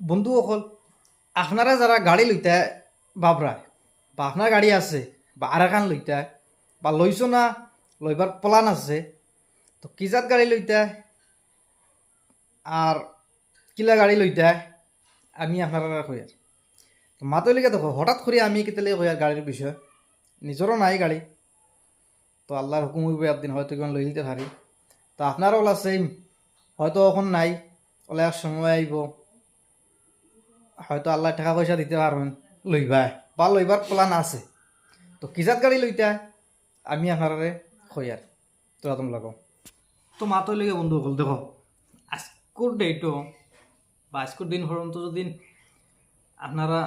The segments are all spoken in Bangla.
বন্ধুসকল আপনারা যারা গাড়ি লইতে বাবরায় বা আপনার গাড়ি আছে, বা আর এখন লইতে বা লইছ না লইবার প্লান আছে, তো কিজাত গাড়ি লইতে আর কিলা গাড়ি লইতে আমি আপনারা কই আর মাতলিকে দেখো, হঠাৎ করে আমি কেতলে কই আর গাড়ির বিষয় নিজেরও নাই গাড়ি, তো আল্লাহর হুকুম হইবে একদিন হয়তো কেমন লই দিতে পারি তো আপনারও ওলা সেম হয়তো এখন নাই ওলা এক সময় আইব হয়তো আল্লাহ টাকা পয়সা দিতে পারবেন। লইবা। বা লইবার প্লান আছে। তো কিজাত গাড়ি লইতা? আমি আপনারে কই আর। তোরা তুমি লাগাও তো মাতই লেগে বন্ধু হল, দেখো। আজকুর ডেটও বা আজকুর দিন পর্যন্ত যদি আপনারা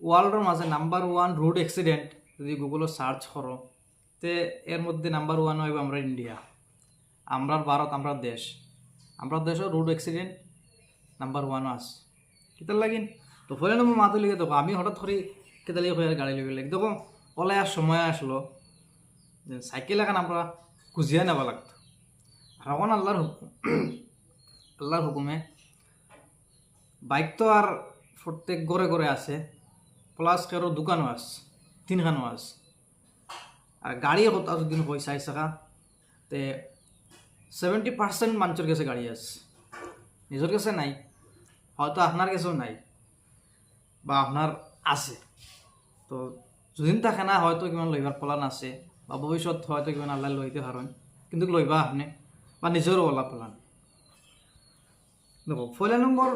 ওয়ার্ল্ডের মাঝে নাম্বার ওয়ান রোড অ্যাক্সিডেন্ট যদি গুগলে সার্চ করো, তে এর মধ্যে নাম্বার ওয়ান হইব আমরা ইন্ডিয়া আমরা ভারত, আমরা দেশ। আমরা দেশও রোড অ্যাক্সিডেন্ট নাম্বার ওয়ান আস কিতার লাগিন? তো ফলে নম্বর মাতো লিখে দেখো, আমি হঠাৎ করে কেতা লিখে হয়ে গাড়ি লিখে দেখো, ওলাই আর সময় আসলো যে সাইকেল এখন আমরা খুঁজিয়ে নেওয়া লাগতো। আর এখন আল্লাহর হুকুম আল্লাহর হুকুমে বাইক তো আর প্রত্যেক ঘরে ঘরে আছে প্লাস কারও দোকানও আছে তিনখানও আছে। আর গাড়ি কত যদি কই চাই চাকা, তে সেভেন্টি পার্সেন্ট মানুষের কাছে গাড়ি আছে। নিজের কাছে নাই। হয়তো আপনার কাছেও নাই বা আপনার আছে। তো যদি থাকে না, হয়তো কিমান লইবার প্লান আছে বা ভবিষ্যৎ হয়তো কিমান আল্লাহ লইতে পারেন কিন্তু লইবা আপনি বা নিজেরও ওলা প্লান দেখো পয়লা নম্বর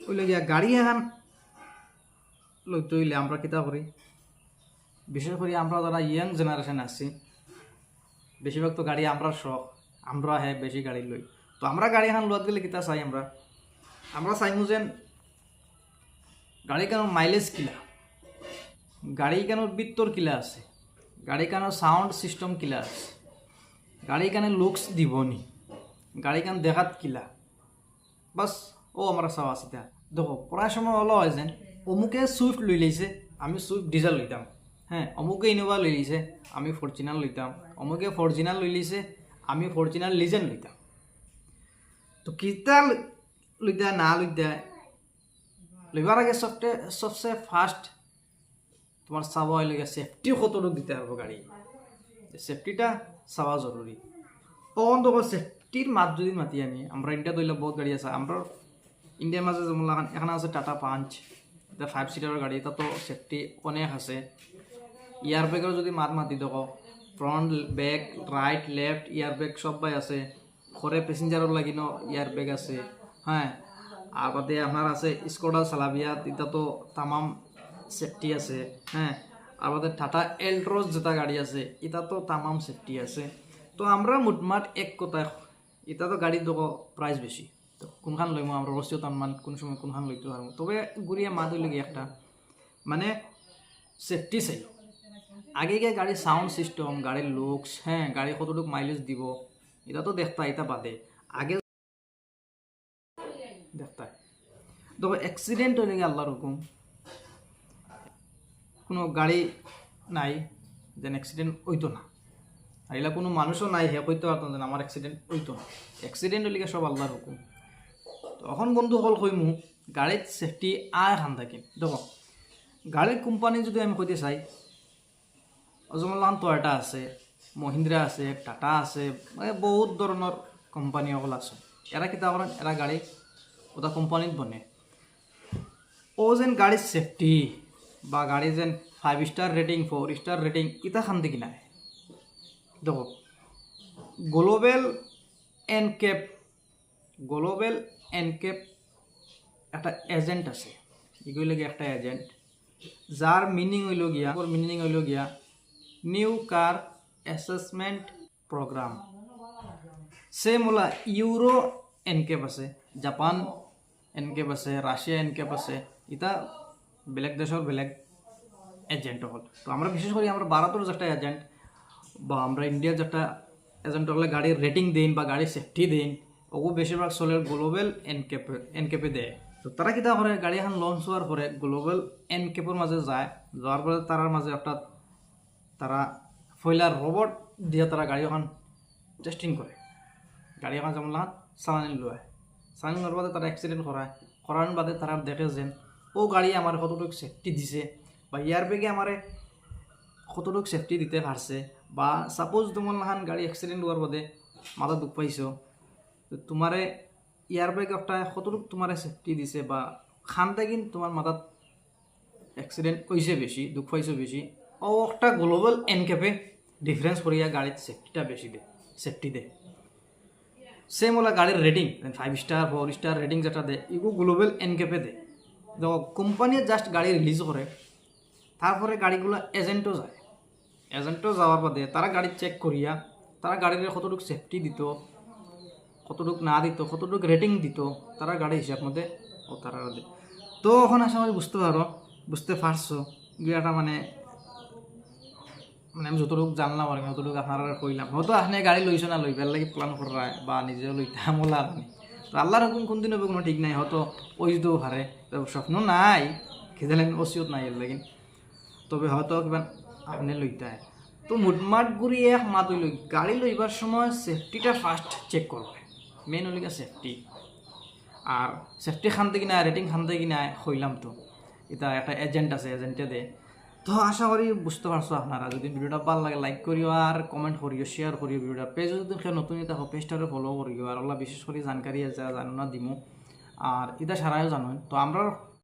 ওইলে গিয়া গাড়ি এখন লইতে হইলে আমরা কিতা করি? বিশেষ করে আমরা যারা ইয়াং জেনারেশন আছি, বেশিরভাগ তো গাড়ি আমরা শখ আমরা হ্যাঁ বেশি গাড়ি লই তো আমরা গাড়ি এখন লোয়াত গেলে কিতা চাই আমরা? আমরা চাইমু যেন গাড়ি কেন মাইলেজ কিলা? গাড়ি কেন বিত্তর কিলা আছে? গাড়ি কেন সাউন্ড সিস্টেম কিলা আছে? গাড়ি কেন লুকস দিবনি? গাড়ি কেন দেখাত কিলা? বাস, ও আমরা চাওয়া আছে দেখো প্রায় সময় হলো হয় যেন। অমুকে সুইফট লই লাইছে আমি সুইফট ডিজেল লইতাম হ্যাঁ অমুকে ইনোভা লই লাইছে আমি ফরচুনার লইতাম অমুকে ফরচুনার লই লাইছে আমি ফরচুনার লিজেন্ড লইতাম তো কিতা লইতা না লইতা লইবার আগে সবচেয়ে সবচেয়ে ফার্স্ট তোমার চাওয়া সেফটি কতটুকু দিতে পারব গাড়ি। সেফটিটা চাওয়া জরুরি তখন তো সেফটির মাত যদি মাতি আমি আমরা ইন্ডিয়া দইলে বহুত গাড়ি আছে আমরা ইন্ডিয়ার মাঝে যেমন লাগান এখানে আছে টাটা পাঞ্চ এটা ফাইভ সিটারের গাড়ি এটা তো সেফটি অনেক আছে। ইয়ার ব্যাগের যদি মাত মাতি দেখো front back right left airbag সবাই আছে। ঘরে প্যাসেঞ্জারও লাগিনো ইয়ার ব্যাগ আছে। হ্যাঁ আগতে আপনার আছে স্কোডা সালাবিয়া এটা তো তামাম সেফটি আছে হ্যাঁ। বাদে টাটা এলট্রোস যেটা গাড়ি আছে এটা তো তামাম সেফটি আছে। তো আমরা মোটমাট এক কথা এটা তো গাড়ির দেখো প্রাইস বেশি। তো কোনখান লইমো আমরা অবশ্যই তার কোন সময় কোনখান লইতে পারব। তবে ঘুরিয়ে মা দইলে একটা মানে সেফটি চাই। আগে গিয়ে গাড়ির সাউন্ড সিস্টেম গাড়ির লুকস হ্যাঁ গাড়ি কতটুকু মাইলেজ দিব এটা তো দেখতা এটা বাদে। আগে দেখো অ্যাক্সিডেন্ট হয়ে গিয়ে আল্লাহর হুকুম। কোনো গাড়ি নাই, যেন অ্যাক্সিডেন্ট হইতো না। আইলা কোনো মানুষও নাই হে কইতে পারতাম যে আমার অ্যাক্সিডেন্ট হইতো না। অ্যাক্সিডেন্ট হলে সব আল্লাহর হুকুম। তখন বন্ধু হল কইমু, গাড়ির সেফটি আর খান থাকিম দেখো, গাড়ির কোম্পানি যদি আমি কইতে চাই, অজমলান টয়টা আছে মহিন্দ্রা আছে টাটা আছে মানে বহুত ধরনের কোম্পানি সকল আছে। এরা কিতা করেন এরা গাড়ি ওটা কোম্পানিত বনে। ও যেন গাড়ির সেফটি বা গাড়ি যেন five star rating four star rating ইটা খান দেখি নাই দেখো গ্লোবেল এনকেপ গ্লোবেল এনকেপ একটা এজেন্ট আছে। এগুলো একটা এজেন্ট যার মিনিং হইল গিয়া ওর মিনিং হইল গিয়া নিউ কার অ্যাসেসমেন্ট প্রোগ্রাম সে মোলা ইউরো এনকেপ আছে। জাপান এনকেপ আছে রাশিয়া এনকেপ আছে ইটা বেলেগ দেশের বেলেগ এজেন্ট হল। তো আমরা বিশেষ করে আমরা ভারতের যেটা এজেন্ট বা আমরা ইন্ডিয়ার যেটা এজেন্ট হলে গাড়ির রেটিং দিন বা গাড়ির সেফটি দিন ওগু বেশিরভাগ চলে গ্লোবেল এনকেপে এনকেপে দেয়। তো তারা কিতা করে গাড়ি এখন লঞ্চ হওয়ার পরে গ্লোবাল এনকেপের মাঝে যায় যাওয়ার পরে তারার মাঝে একটা তারা ফয়লার রোবট দিয়ে তারা গাড়ি এখন টেস্টিং করে গাড়ি এখন যেমন চালানি লয় লোৱাৰ পাছত তারা অ্যাক্সিডেন্ট করায় করার বাদে তারা দেখে যে ও গাড়ি আমার কতটুকু সেফটি দিছে, বা ইয়ার বেগে আমারে কতটুকু সেফটি দিতে পারছে বা সাপোজ তোমার লাহান গাড়ি অ্যাক্সিডেন্ট হওয়ার বাদে মাথা দুঃখ পাইছো, তো তোমারে ইয়ার বেগ একটা কতটুকু তোমারে সেফটি দিছে, বা খানতে কিন তোমার মাথাত অ্যাক্সিডেন্ট হয়েছে বেশি দুঃখ পাইছে বেশি ও একটা গ্লোবাল এনকেপে ডিফারেন্স করিয়া গাড়ির সেফটিটা বেশি দে সেফটি দে। সেম ওলা গাড়ির rating five star four star rating যেটা দেয় এগুলো গ্লোবাল এনকেপে দেয় দেখো কোম্পানি জাস্ট গাড়ি রিলিজ করে তারপরে গাড়িগুলো এজেন্টও যায় এজেন্টও যাওয়ার বাদে তারা গাড়ি চেক করিয়া তারা গাড়ির কতটুকু সেফটি দিত কতটুকু না দিত কতটুকু রেটিং দিত তারা গাড়ি হিসাব মতে ও তারা দেয় তো এখন আসলে বুঝতে পারো বুঝতে পারছ বিয়াটা মানে মানে আমি যতটুকু জানলাম আর কি ততটুকু আপনারা কইলাম। হয়তো আপনি গাড়ি লইছো না লইবার লাগি প্ল্যান করা বা নিজেও লইতাম ওলা আপনি তো আল্লাহর হুকুম কোন দিন হবে, কোনো ঠিক নাই। হয়তো ওই পারে তো স্বপ্ন নাই খেদেলেন ওসিয়ত নাই এর তবে হয়তো কিবা আপনি লইতায় তো মুটমাট ঘুরি এক মাত লই গাড়ি লইবার সময় সেফটিটা ফার্স্ট চেক করবে মেন হলিকা সেফটি আর সেফটি খানতে কিনা রেটিং খানতে কিনা হইলাম তো এটা একটা এজেন্ট আছে এজেন্টে দে। তো আশা করি বুঝতে পারছ আপনারা। যদি ভিডিওটা ভালো লাগে লাইক করিও আর কমেন্ট করিও শেয়ার করিও ভিডিওটা। পেজ যদি কেউ নতুন, এটা পেজটারে ফলো করিও। আর ওলা বিশেষ করে জানকারি আছে জানো না দিমু। আর এটা সারাও জানো তো আমরা